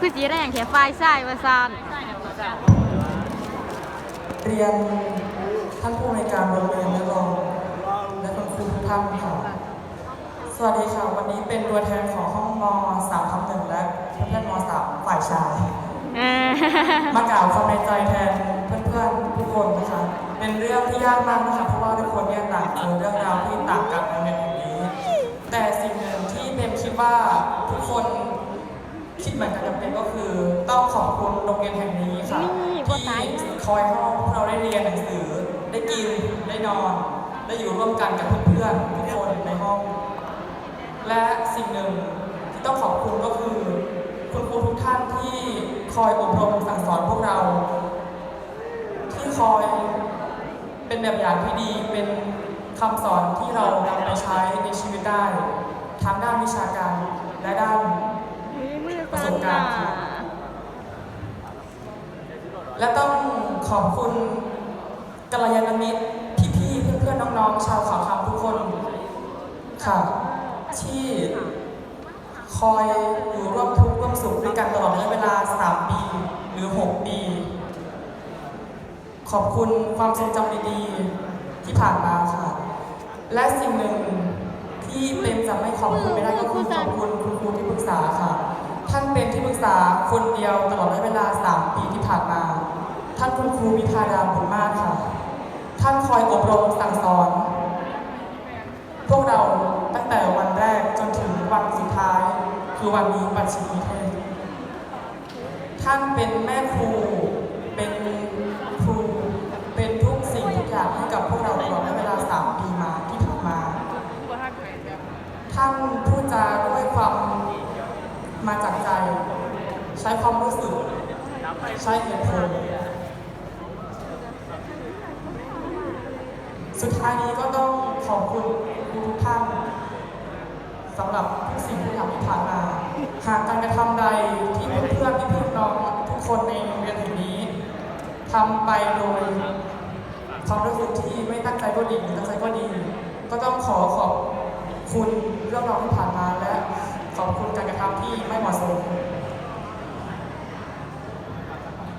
คือสีแดงแค่ไฟใช่ว่าซานเรียนท่านผู้ในการโรงเรียนและรองและคุณครูทุกท่านค่ะ สวัสดีค่ะ วันนี้เป็นตัวแทนของห้องม3ทับหนึ่งและเพื่อนๆม3ฝ่ายชายมากล่าวความในใจแทนเพื่อนๆทุกคนนะคะ เป็นเรื่องที่ยากมากนะคะเพราะว่าทุกคนเนี่ยต่างเจอเรื่องราวที่ต่างกันในโรงเรียนแห่งนี้ แต่สิ่งหนึ่งที่เบมคิดว่าทุกคน คิดเหมือนกันกับเบมก็คือ ต้องขอบคุณโรงเรียนแห่งนี้ค่ะนี่บ่ที่ตายคอยให้พวกเราได้เรียนหนังสือ ได้กิน ได้นอน ได้อยู่ร่วมกันกับเพื่อนๆทุกคนในห้อง และสิ่งหนึ่งที่ต้องขอบคุณก็คือ คุณครูทุกท่านที่คอยอบรมสั่งสอนพวกเรา ที่คอยเป็นแบบอย่างที่ดีเป็นคำสอนที่เรานำไปใช้ในชีวิตได้ทั้งด้านวิชาการและด้าน มือ ประ ซา ส น บการณ์ค่ะ และต้อง ขอบคุณกัลยาณมิตรพี่ๆเพื่อนๆน้องๆ ชาวขาวคำทุกคนค่ะที่คอยอยู่ร่วมทุกข์ร่วมสุขด้วยกันตลอดระยะเวลา 3 ปีหรือ 6 ปี ขอบคุณความทรงจำดีๆที่ผ่านมาค่ะ และสิ่งหนึ่งที่เป็นจะไม่ขอบคุณไม่ได้ก็คือขอบคุณคุณครูที่ปรึกษาค่ะ ท่านเป็นที่ปรึกษาคนเดียวตลอดระยะเวลา 3 ปีที่ผ่านมา ท่านคุณครูวิพาดาบุญมากค่ะ ท่านคอยอบรมสั่งสอน พวกเราตั้งแต่วันแรกจนถึงวันสุดท้าย คือวันนี้บัญชีนิเทศท่านเป็นแม่ครู เป็นครู เป็นทุกสิ่งทุกอย่างให้กับพวกเราตลอดเวลา3ปีมาที่ผ่านมา ท่านพูดจาด้วยความมาจากใจ ใช้ความรู้สึกใช้เหตุผล สุดท้ายนี้ก็ต้องขอบคุณทุกท่านสำหรับทุกสิ่งทุกอย่างที่ผ่านมา หากการกระทำใดที่เพื่อนๆพี่ๆน้องทุกคนในโรงเรียนแห่งนี้ทำไปโดยความรู้สึกที่ไม่ตั้งใจก็ดีหรือตั้งใจก็ดี ก็ต้องขอขอบคุณเรื่องราวที่ผ่านมาและขอบคุณการกระทำที่ไม่เหมาะสม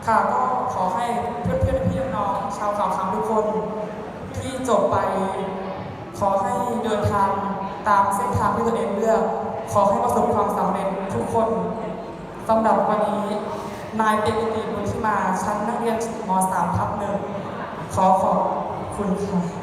ค่ะก็ขอให้เพื่อนเพื่อนๆพี่น้องชาวข่าวคำทุกคน ที่จบไป ขอให้เดินทางตามเส้นทางที่ตัวเองเลือก ขอให้ประสบความสำเร็จทุกคนสำหรับวันนี้ นายเป็นกิติบุญที่มาชั้นนักเรียนม .3 ทับหนึ่งขอขอบคุณค่ะ